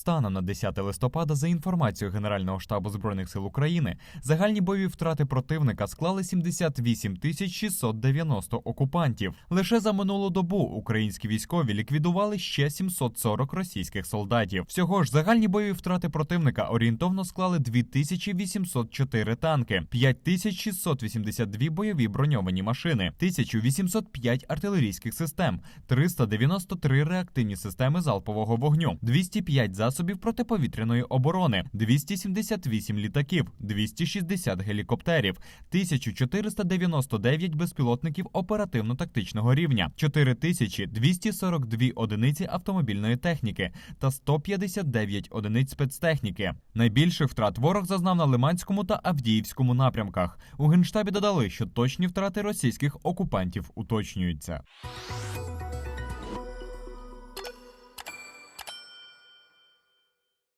Станом на 10 листопада, за інформацією Генерального штабу збройних сил України, загальні бойові втрати противника склали 78 тисяч 690 окупантів. Лише за минулу добу українські військові ліквідували ще 740 російських солдатів. Всього ж загальні бойові втрати противника орієнтовно склали 2804 танки, 5682 бойові броньовані машини, 1805 артилерійських систем, 393 реактивні системи залпового вогню, 205 засобів протиповітряної оборони, 278 літаків, 260 гелікоптерів, 1499 безпілотників оперативно-тактичного рівня, 4242 одиниці автомобільної техніки та 159 одиниць спецтехніки. Найбільших втрат ворог зазнав на Лиманському та Авдіївському напрямках. У генштабі додали, що точні втрати російських окупантів уточнюються.